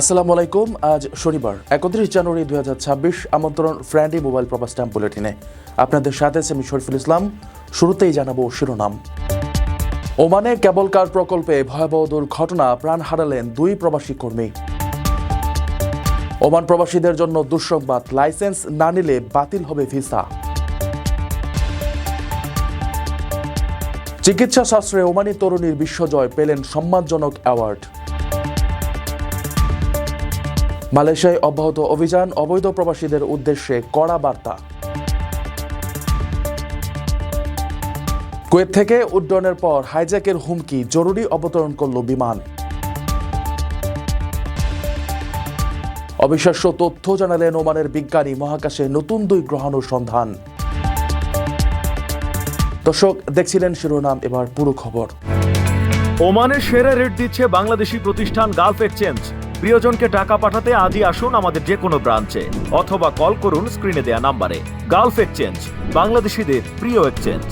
আসসালামু আলাইকুম, আজ শনিবার, একত্রিশ জানুয়ারি দুই হাজার ছাব্বিশ, আমন্ত্রণ ফ্র্যান্ডি মোবাইল প্রবাস স্ট্যাম্প বুলেটিনে। আপনাদের সাথে আমি শরীফুল ইসলাম, শুরুতেই জানাব শিরোনাম। ওমানে কেবল কার প্রকল্পে ভয়াবহ দুর্ঘটনা, প্রাণ হারালেন দুই প্রবাসী কর্মী। ওমান প্রবাসীদের জন্য দুঃসংবাদ, লাইসেন্স না নিলে বাতিল হবে ভিসা। চিকিৎসা শাস্ত্রে ওমানি তরুণীর বিশ্বজয় পেলেন সম্মানজনক অ্যাওয়ার্ড। মালয়েশিয়ায় অব্যাহত অভিযান, অবৈধ প্রবাসীদের উদ্দেশ্যে কড়া বার্তা। কুয়েত থেকে উড্ডয়নের পর হাইজ্যাকের হুমকি, জরুরি অবতরণ করল বিমান। অবিশ্বাস্য তথ্য জানালেন ওমানের বিজ্ঞানী, মহাকাশে নতুন দুই গ্রহাণুসন্ধান দর্শক, দেখছিলেন শিরোনাম, এবার পুরো খবর। ওমানের সেরা রেট দিচ্ছে বাংলাদেশি প্রতিষ্ঠান গালফ এক্সচেঞ্জ। প্রিয়জনকে টাকা পাঠাতে আজই আসুন আমাদের যে কোনো ব্রাঞ্চে, অথবা কল করুন স্ক্রিনে দেয়া নাম্বারে। গালফ এক্সচেঞ্জ, বাংলাদেশিদের প্রিয় এক্সচেঞ্জ।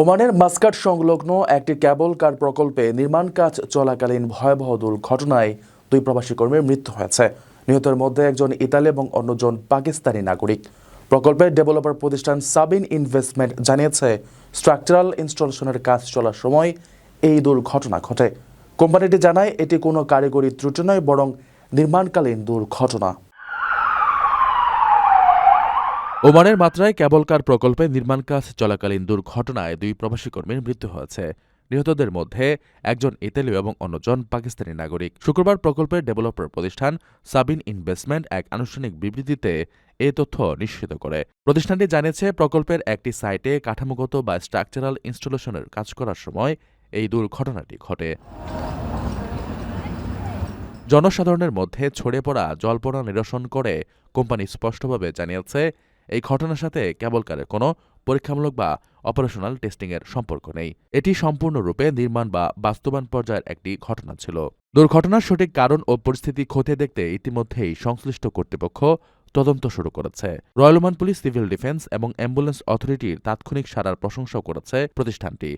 ওমানের মাস্কাট সংলগ্ন একটি ক্যাবল কার প্রকল্পে নির্মাণ কাজ চলাকালীন ভয়াবহ দুর্ঘটনায় দুই প্রবাসী কর্মীর মৃত্যু হয়েছে। নিহতের মধ্যে একজন ইতালি এবং অন্যজন পাকিস্তানি নাগরিক। প্রকল্পের ডেভেলপার প্রতিষ্ঠান সাবিন ইনভেস্টমেন্ট জানিয়েছে স্ট্রাকচারাল ইনস্টলেশনের কাজ চলার সময় এই দুর্ঘটনা ঘটে। কোম্পানিটি জানায়, এটি কোনো কারিগরি ত্রুটি নয়, বরং নির্মাণকালীন দুর্ঘটনা। ওমানের মাত্রায় কেবল কার প্রকল্পে নির্মাণ কাজ চলাকালীন দুর্ঘটনায় দুই প্রবাসী কর্মীর মৃত্যু হয়েছে। নিহতদের মধ্যে একজন ইতালীয় এবং অন্যজন পাকিস্তানি নাগরিক। শুক্রবার প্রকল্পের ডেভেলপার প্রতিষ্ঠান সাবিন ইনভেস্টমেন্ট এক আনুষ্ঠানিক বিবৃতিতে এ তথ্য নিশ্চিত করে। প্রতিষ্ঠানটি জানিয়েছে, প্রকল্পের একটি সাইটে কাঠামোগত বা স্ট্রাকচারাল ইনস্টলেশনের কাজ করার সময় এই দুর্ঘটনাটি ঘটে। জনসাধারণের মধ্যে ছড়িয়ে পড়া জল্পনা নিরসন করে কোম্পানি স্পষ্টভাবে জানিয়েছে, এই ঘটনার সাথে কেবলকারের কোনো পরীক্ষামূলক বা অপারেশনাল টেস্টিংয়ের সম্পর্ক নেই। এটি সম্পূর্ণরূপে নির্মাণ বা বাস্তবায়ন পর্যায়ের একটি ঘটনা ছিল। দুর্ঘটনার সঠিক কারণ ও পরিস্থিতি খতিয়ে দেখতে ইতিমধ্যেই সংশ্লিষ্ট কর্তৃপক্ষ তদন্ত শুরু করেছে। Royal Oman Police, Civil Defence এবং অ্যাম্বুলেন্স অথরিটির তাৎক্ষণিক সারার প্রশংসাও করেছে প্রতিষ্ঠানটি।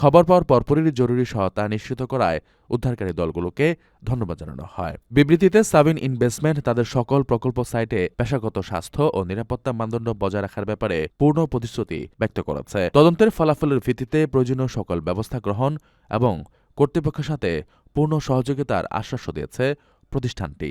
খবর পাওয়ার পরপরই জরুরি সহায়তা নিশ্চিত করায় উদ্ধারকারী দলগুলোকে ধন্যবাদ জানানো হয়। বিবৃতিতে সাবিন ইনভেস্টমেন্ট তাদের সকল প্রকল্প সাইটে পেশাগত স্বাস্থ্য ও নিরাপত্তা মানদণ্ড বজায় রাখার ব্যাপারে পূর্ণ প্রতিশ্রুতি ব্যক্ত করেছে। তদন্তের ফলাফলের ভিত্তিতে প্রয়োজনীয় সকল ব্যবস্থা গ্রহণ এবং কর্তৃপক্ষের সাথে পূর্ণ সহযোগিতার আশ্বাসও দিয়েছে প্রতিষ্ঠানটি।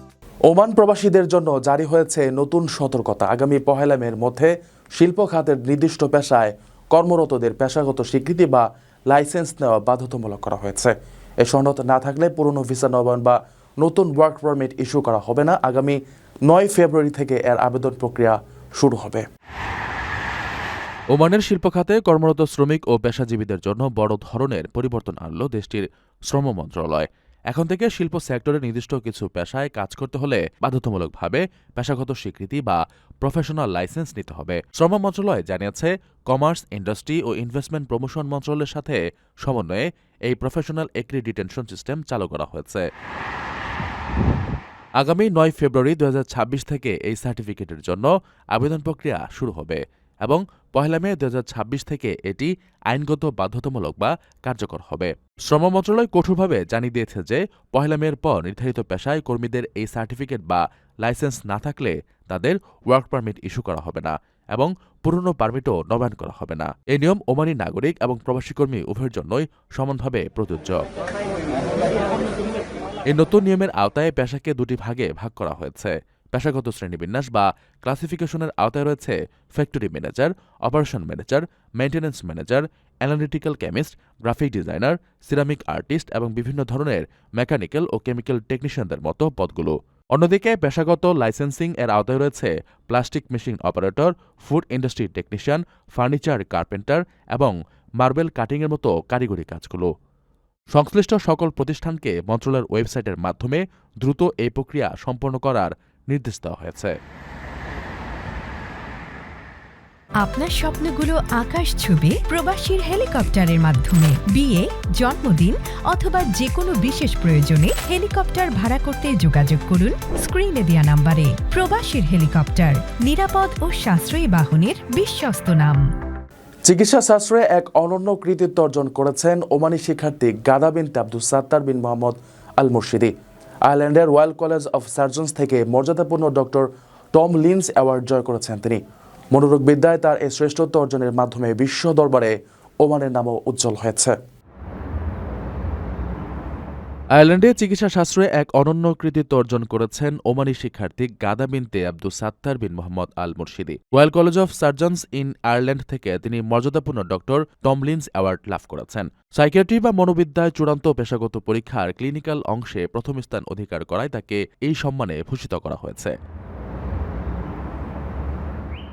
ওমান প্রবাসীদের জন্য জারি হয়েছে নতুন সতর্কতা। আগামী পহেলা মের মধ্যে শিল্প খাতের নির্দিষ্ট পেশায় কর্মরতদের পেশাগত স্বীকৃতি বা লাইসেন্স নেওয়া বাধ্যতামূলক করা হয়েছে। এ সনদ না থাকলে পুরনো ভিসা নবায়ন বা নতুন ওয়ার্ক পারমিট ইস্যু করা হবে না। আগামী নয় ফেব্রুয়ারি থেকে এর আবেদন প্রক্রিয়া শুরু হবে। ওমানের শিল্প খাতে কর্মরত শ্রমিক ও পেশাজীবীদের জন্য বড় ধরনের পরিবর্তন আনল দেশটির শ্রম মন্ত্রণালয়। এখন থেকে শিল্প সেক্টরে নির্দিষ্ট কিছু পেশায় কাজ করতে হলে বাধ্যতামূলকভাবে পেশাগত স্বীকৃতি বা প্রফেশনাল লাইসেন্স নিতে হবে। শ্রম মন্ত্রণালয় জানিয়েছে, কমার্স, ইন্ডাস্ট্রি ও ইনভেস্টমেন্ট প্রমোশন মন্ত্রণালয়ের সাথে সমন্বয়ে এই প্রফেশনাল এক্রিডিটেনশন সিস্টেম চালু করা হয়েছে। আগামী নয় ফেব্রুয়ারি দু হাজার ছাব্বিশ থেকে এই সার্টিফিকেটের জন্য আবেদন প্রক্রিয়া শুরু হবে। এবং পহেলা মে দু হাজার ছাব্বিশ থেকে এটি আইনগত বাধ্যতামূলক বা কার্যকর হবে। শ্রম মন্ত্রণালয় কঠোরভাবে জানিয়ে দিয়েছে যে, পহেলা মের পর নির্ধারিত পেশায় কর্মীদের এই সার্টিফিকেট বা লাইসেন্স না থাকলে তাদের ওয়ার্ক পারমিট ইস্যু করা হবে না এবং পুরনো পারমিটও নবায়ন করা হবে না। এই নিয়ম ওমানি নাগরিক এবং প্রবাসী কর্মী উভয়ের জন্যই সমানভাবে প্রযোজ্য। এই নতুন নিয়মের আওতায় পেশাকে দুটি ভাগে ভাগ করা হয়েছে। পেশাগত শ্রেণীবিন্যাস বা ক্লাসিফিকেশনের আওতায় রয়েছে factory manager, operation manager maintenance manager, analytical chemist, graphic designer, ceramic artist এবং বিভিন্ন ধরনের মেকানিক্যাল ও কেমিক্যাল টেকনিশিয়ানদের মতো পদগুলো। অন্যদিকে পেশাগত লাইসেন্সিং এর আওতায় রয়েছে plastic machine operator, food industry technician, furniture carpenter এবং মার্বেল কাটিংয়ের মতো কারিগরি কাজগুলো। সংশ্লিষ্ট সকল প্রতিষ্ঠানকে মন্ত্রণালয়ের ওয়েবসাইটের মাধ্যমে দ্রুত এই প্রক্রিয়া সম্পন্ন করার নির্দেশ দেওয়া হয়েছে। আপনার স্বপ্নগুলো আকাশ ছবি প্রবাসীর হেলিকপ্টারের মাধ্যমে। বিয়ে জন্মদিন অথবা যে কোনো বিশেষ প্রয়োজনে হেলিকপ্টার ভাড়া করতে যোগাযোগ করুন স্ক্রিনে দেওয়া নাম্বারে। প্রবাসীর হেলিকপ্টার নিরাপদ ও সাশ্রয়ী বাহনের বিশ্বস্ত নাম। চিকিৎসা শাস্ত্রে এক অনন্য কৃতিত্ব অর্জন করেছেন ওমানি শিক্ষার্থী গাদা বিন Abdul Sattar bin Mohammed Al Murshidi আয়ারল্যান্ডের রয়্যাল কলেজ অফ সার্জনস থেকে মর্যাদাপূর্ণ ডক্টর টম লিন্স অ্যাওয়ার্ড জয় করেছেন তিনি। মনোরোগবিদ্যায় তার এই শ্রেষ্ঠত্ব অর্জনের মাধ্যমে বিশ্ব দরবারে ওমানের নামও উজ্জ্বল হয়েছে। আয়ারল্যান্ডে চিকিৎসা শাস্ত্রে এক অনন্য কৃতিত্ব অর্জন করেছেন ওমানি শিক্ষার্থী Ghada Binte Abdu Sattar bin Mohammed Al Murshidi Royal College of Surgeons in Ireland থেকে তিনি মর্যাদাপূর্ণ ডক্টর টমলিন্স অ্যাওয়ার্ড লাভ করেছেন। সাইকিয়াট্রি বা মনোবিদ্যায় চূড়ান্ত পেশাগত পরীক্ষার ক্লিনিক্যাল অংশে প্রথম স্থান অধিকার করায় তাকে এই সম্মানে ভূষিত করা হয়েছে।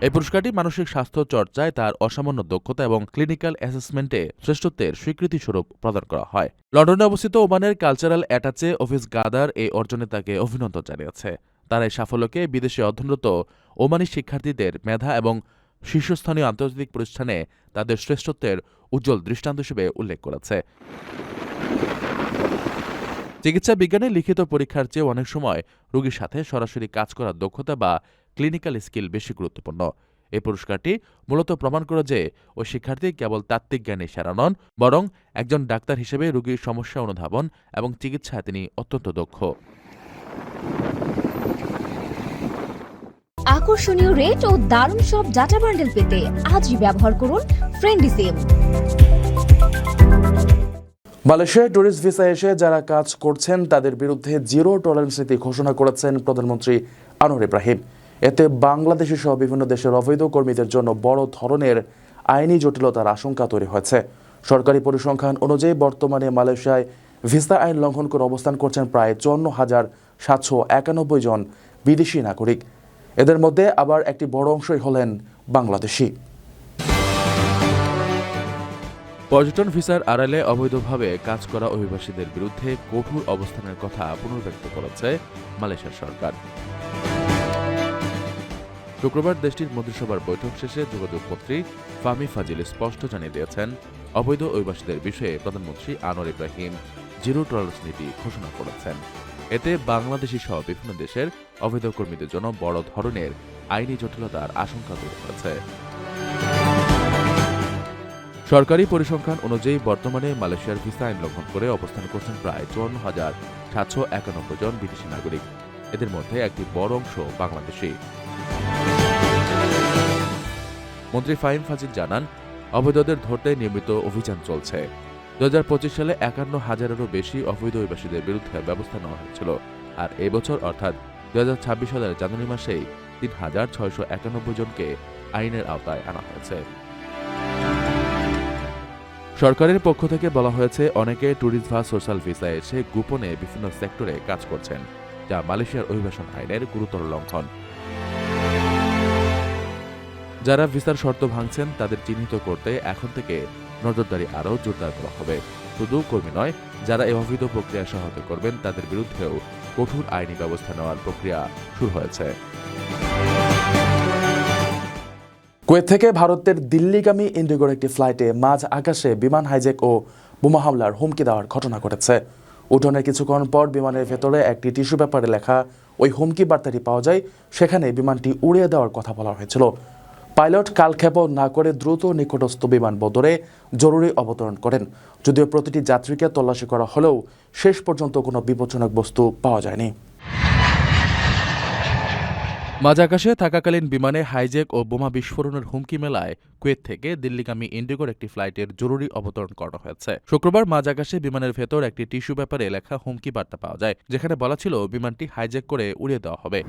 এই পুরস্কারটি মানসিক স্বাস্থ্য চর্চায় তার অসামান্য দক্ষতা এবং ক্লিনিক্যাল অ্যাসেসমেন্টে শ্রেষ্ঠত্বের স্বীকৃতিস্বরূপ প্রদান করা হয়। লন্ডনে অবস্থিত ওমানের কালচারাল অ্যাটাচে অফিস গাদার এই অর্জনে তাকে অভিনন্দন জানিয়েছে। তার এই সাফল্যকে বিদেশে অধ্যয়নরত ওমানি শিক্ষার্থীদের মেধা এবং শীর্ষস্থানীয় আন্তর্জাতিক প্রতিষ্ঠানে তাদের শ্রেষ্ঠত্বের উজ্জ্বল দৃষ্টান্ত হিসেবে উল্লেখ করেছে। চিকিৎসা বিজ্ঞানে লিখিত পরীক্ষার চেয়ে অনেক সময় রোগীর সাথে সরাসরি কাজ করার দক্ষতা বা ক্লিনিক্যাল স্কিল বেশি গুরুত্বপূর্ণ। এই পুরস্কারটি মূলত প্রমাণ করে যে ওই শিক্ষার্থী কেবল তাত্ত্বিক জ্ঞানে সেরা নন বরং একজন ডাক্তার হিসেবে রোগীর সমস্যা অনুধাবন এবং চিকিৎসায় তিনি অত্যন্ত দক্ষ। আকর্ষণীয় রেট ও দারুণ সব ডাটা বান্ডেল পেতে আজই ব্যবহার করুন ফ্রেন্ডি সিম মালয়েশিয়ায় ট্যুরিস্ট ভিসা এসে যারা কাজ করছেন তাদের বিরুদ্ধে জিরো টলারেন্স নীতি ঘোষণা করেছেন প্রধানমন্ত্রী আনোয়ার ইব্রাহিম। এতে বাংলাদেশি সহ বিভিন্ন দেশের অবৈধ কর্মীদের জন্য বড় ধরনের আইনি জটিলতার আশঙ্কা তৈরি হয়েছে। সরকারি পরিসংখ্যান অনুযায়ী বর্তমানে মালয়েশিয়ায় ভিসা আইন লঙ্ঘন করে অবস্থান করছেন প্রায় চুয়ান্ন হাজার সাতশো একানব্বই জন বিদেশি নাগরিক। এদের মধ্যে আবার একটি বড় অংশই হলেন বাংলাদেশি। পর্যটন ভিসার আড়ালে অবৈধভাবে কাজ করা অভিবাসীদের বিরুদ্ধে কঠোর অবস্থানের কথা পুনর্ব্যক্ত করেছে মালয়েশিয়ার সরকার। শুক্রবার দেশটির মন্ত্রিসভার বৈঠক শেষে যোগাযোগ মন্ত্রী ফামি ফাজিল স্পষ্ট জানিয়ে দিয়েছেন, অবৈধ অভিবাসীদের বিষয়ে প্রধানমন্ত্রী আনোয়ার ইব্রাহিম জিরো টলারেন্স নীতি ঘোষণা করেছেন। এতে বাংলাদেশি সহ বিভিন্ন দেশের অবৈধ কর্মীদের জন্য বড় ধরনের আইনি জটিলতার আশঙ্কা তৈরি হয়েছে সরকারি পরিসংখ্যান অনুযায়ী বর্তমানে মালয়েশিয়ার ভিসা আইন লঙ্ঘন করে অবস্থান করছেন প্রায় চুয়ান্ন হাজার সাতশো একানব্বই জন বিদেশি নাগরিক। এদের মধ্যে একটি বড় অংশ বাংলাদেশি। মন্ত্রী ফাহিম ফাজিল জানান, অবৈধদের ধরতে নিয়মিত অভিযান চলছে। দু হাজার পঁচিশ সালে একান্ন হাজারেরও বেশি অবৈধ অভিবাসীদের বিরুদ্ধে ব্যবস্থা নেওয়া হয়েছিল। আর এবছর অর্থাৎ দু সালের জানুয়ারি মাসেই তিন হাজার ছয়শো একানব্বই জনকে আইনের আওতায় আনা হয়েছে। সরকারের পক্ষ থেকে বলা হয়েছে, অনেকে ট্যুরিস্ট বা সোশ্যাল ভিসা এসে গোপনে বিভিন্ন সেক্টরে কাজ করছেন, যা মালয়েশিয়ার অভিবাসন আইনের গুরুতর লঙ্ঘন। যারা ভিসার শর্ত ভাঙছেন, তাদের চিহ্নিত করতে এখন থেকে নজরদারি আরও জোরদার করা হবে। শুধু কর্মী নয়, যারা এই অবৈধ প্রক্রিয়া সহায়তা করবেন, তাদের বিরুদ্ধেও কঠোর আইনি ব্যবস্থা নেওয়ার প্রক্রিয়া শুরু হয়েছে। কুয়েত থেকে ভারতের দিল্লিগামী ইন্ডিগোর একটি ফ্লাইটে মাঝ আকাশে বিমান হাইজ্যাক ও বোমা হামলার হুমকি দেওয়ার ঘটনা ঘটেছে। উঠোনের কিছুক্ষণ পর বিমানের ভেতরে একটি টিস্যু পেপারে লেখা ওই হুমকি বার্তাটি পাওয়া যায়, সেখানে বিমানটি উড়িয়ে দেওয়ার কথা বলা হয়েছিল। পাইলট কালক্ষেপণ না করে দ্রুত নিকটস্থ বিমান বন্দরে জরুরি অবতরণ করেন। যদিও প্রতিটি যাত্রীকে তল্লাশি করা হলেও শেষ পর্যন্ত কোনো বিপজ্জনক বস্তু পাওয়া যায়নি। মাঝ আকাশে থাকাকালীন বিমানে হাইজ্যাক ও বোমা বিস্ফোরণের হুমকি মেলায় কুয়েত থেকে দিল্লিগামী ইন্ডিগোর একটি ফ্লাইটের জরুরি অবতরণ করা হয়েছে। শুক্রবার মাঝাকাশে বিমানের ভেতর একটি টিস্যু পেপারে লেখা হুমকি বার্তা পাওয়া যায়, যেখানে বলা ছিল বিমানটি হাইজ্যাক করে উড়িয়ে দেওয়া হবে।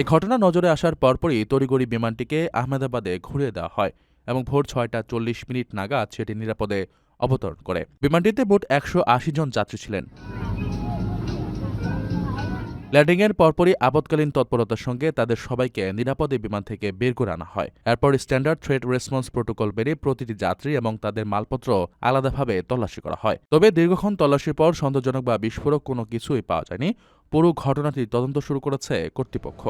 এই ঘটনা নজরে আসার পরপরই তড়িগড়ি বিমানটিকে আহমেদাবাদে ঘুরিয়ে দেওয়া হয় এবং ভোর ছয়টা চল্লিশ মিনিট নাগাদ সেটি নিরাপদে অবতরণ করে। বিমানটিতে মোট একশো আশি জন যাত্রী ছিলেন। ল্যান্ডিংয়ের পরপরই আপৎকালীন তৎপরতার সঙ্গে তাদের সবাইকে নিরাপদে বিমান থেকে বের করে আনা হয়। এরপর স্ট্যান্ডার্ড থ্রেড রেসপন্স প্রোটোকল মেনে প্রতিটি যাত্রী এবং তাদের মালপত্র আলাদাভাবে তল্লাশি করা হয়। তবে দীর্ঘক্ষণ তল্লাশির পর সন্দেহজনক বা বিস্ফোরক কোনো কিছুই পাওয়া যায়নি। পুরো ঘটনাটি তদন্ত শুরু করেছে কর্তৃপক্ষ।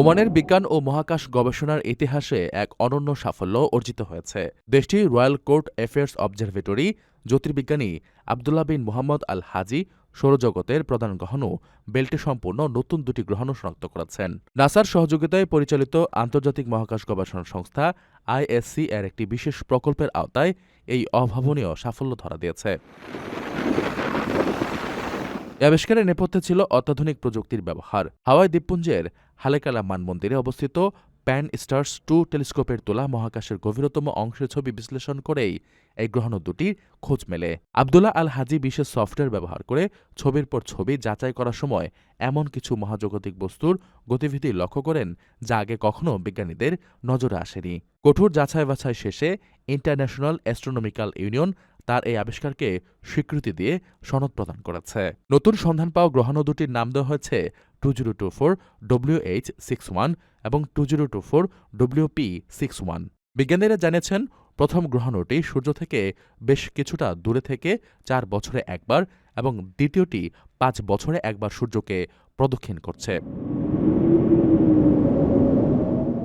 ওমানের বিজ্ঞান ও মহাকাশ গবেষণার ইতিহাসে এক অনন্য সাফল্য অর্জিত হয়েছে। দেশটি royal court affairs observatory, জ্যোতির্বিজ্ঞানী Abdullah bin Mohammed Al Hajji সৌরজগতের প্রধান গ্রহাণু বেল্টে সম্পূর্ণ নতুন দুটি গ্রহাণু শনাক্ত করেছেন। নাসার সহযোগিতায় পরিচালিত আন্তর্জাতিক মহাকাশ গবেষণা সংস্থা আইএসসি এর একটি বিশেষ প্রকল্পের আওতায় এই অভাবনীয় সাফল্য ধরা দিয়েছে। আবিষ্কারের নেপথ্যে ছিল অত্যাধুনিক প্রযুক্তির ব্যবহার। হাওয়াই দ্বীপপুঞ্জের হালেকালা মানমন্দিরে অবস্থিত প্যান স্টার্স টু টেলিস্কোপের তোলা মহাকাশের গভীরতম অংশের ছবি বিশ্লেষণ করেই এই গ্রহণ দুটির খোঁজ মেলে। আবদুল্লাহ আল হাজি বিশেষ সফটওয়্যার ব্যবহার করে ছবির পর ছবি যাচাই করার সময় এমন কিছু মহাজাগতিক বস্তুর গতিবিধি লক্ষ্য করেন যা আগে কখনো বিজ্ঞানীদের নজরে আসেনি। কঠোর যাচাই বাছাই শেষে ইন্টারন্যাশনাল অ্যাস্ট্রোনমিক্যাল ইউনিয়ন তার এই আবিষ্কারকে স্বীকৃতি দিয়ে সনদ প্রদান করেছে। নতুন সন্ধান পাওয়া গ্রহাণু দুটির নাম দেওয়া হয়েছে two zero two four W H six one এবং two zero two four W P six one বিজ্ঞানীরা জানিয়েছেন, প্রথম গ্রহাণুটি সূর্য থেকে বেশ কিছুটা দূরে থেকে চার বছরে একবার এবং দ্বিতীয়টি পাঁচ বছরে একবার সূর্যকে প্রদক্ষিণ করছে।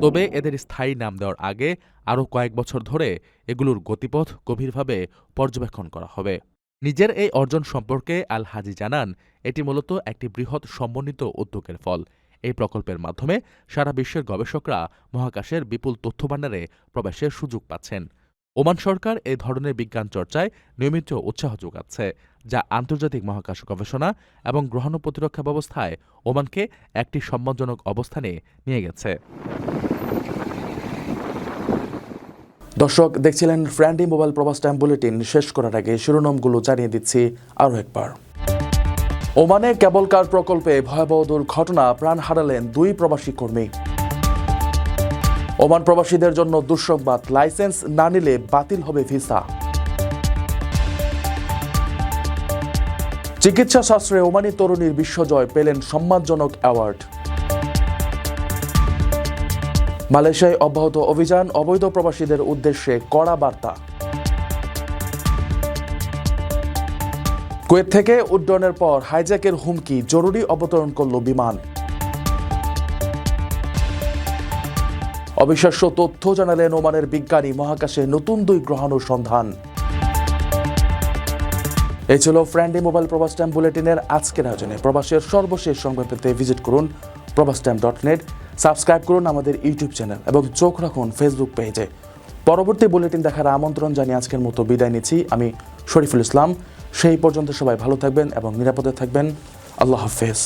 তবে এদের স্থায়ী নাম দেওয়ার আগে আরও কয়েক বছর ধরে এগুলোর গতিপথ গভীরভাবে পর্যবেক্ষণ করা হবে। নিজের এই অর্জন সম্পর্কে আল হাজি জানান, এটি মূলত একটি বৃহৎ সমন্বিত উদ্যোগের ফল। এই প্রকল্পের মাধ্যমে সারা বিশ্বের গবেষকরা মহাকাশের বিপুল তথ্যভাণ্ডারে প্রবেশের সুযোগ পাচ্ছেন। ওমান সরকার এই ধরনের বিজ্ঞান চর্চায় নিয়মিত উৎসাহ যোগাচ্ছে, যা আন্তর্জাতিক মহাকাশ গবেষণা এবং গ্রহাণু প্রতিরক্ষা ব্যবস্থায় ওমানকে একটি সম্মানজনক অবস্থানে নিয়ে গেছে। দর্শক, দেখছিলেন Friendi mobile Probash time bulletin. শেষ করার আগে শিরোনামগুলো জানিয়ে দিচ্ছি আরও একবার। ওমানে কেবল কার প্রকল্পে ভয়াবহ দুর্ঘটনা, প্রাণ হারালেন দুই প্রবাসী কর্মী। ওমান প্রবাসীদের জন্য দুঃসংবাদ, লাইসেন্স না নিলে বাতিল হবে ভিসা। চিকিৎসা শাস্ত্রে ওমানি তরুণীর বিশ্বজয় পেলেন সম্মানজনক অ্যাওয়ার্ড। মালয়েশিয়ায় অব্যাহত অভিযান, অবৈধ প্রবাসীদের উদ্দেশ্যে কড়া বার্তা। কুয়েত থেকে উড্ডয়নের পর হাইজ্যাকের হুমকি, জরুরি অবতরণ করল বিমান। অবিশ্বাস্য তথ্য জানালেন ওমানের বিজ্ঞানী, মহাকাশে নতুন দুই গ্রহাণুর সন্ধান। এই ছিল ফ্রেন্ডি মোবাইল প্রবাস টাইম বুলেটিনের আজকের আয়োজনে। প্রবাসের সর্বশেষ সংবাদ পেতে ভিজিট করুন প্রবাস টাইম ডট নেট সাবস্ক্রাইব করুন আমাদের ইউটিউব চ্যানেল এবং চোখ রাখুন ফেসবুক পেজে পরবর্তী বুলেটিন দেখার আমন্ত্রণ জানিয়ে আজকের মতো বিদায় নিচ্ছি। আমি শরীফুল ইসলাম। সেই পর্যন্ত সবাই ভালো থাকবেন এবং নিরাপদে থাকবেন। আল্লাহ হাফেজ।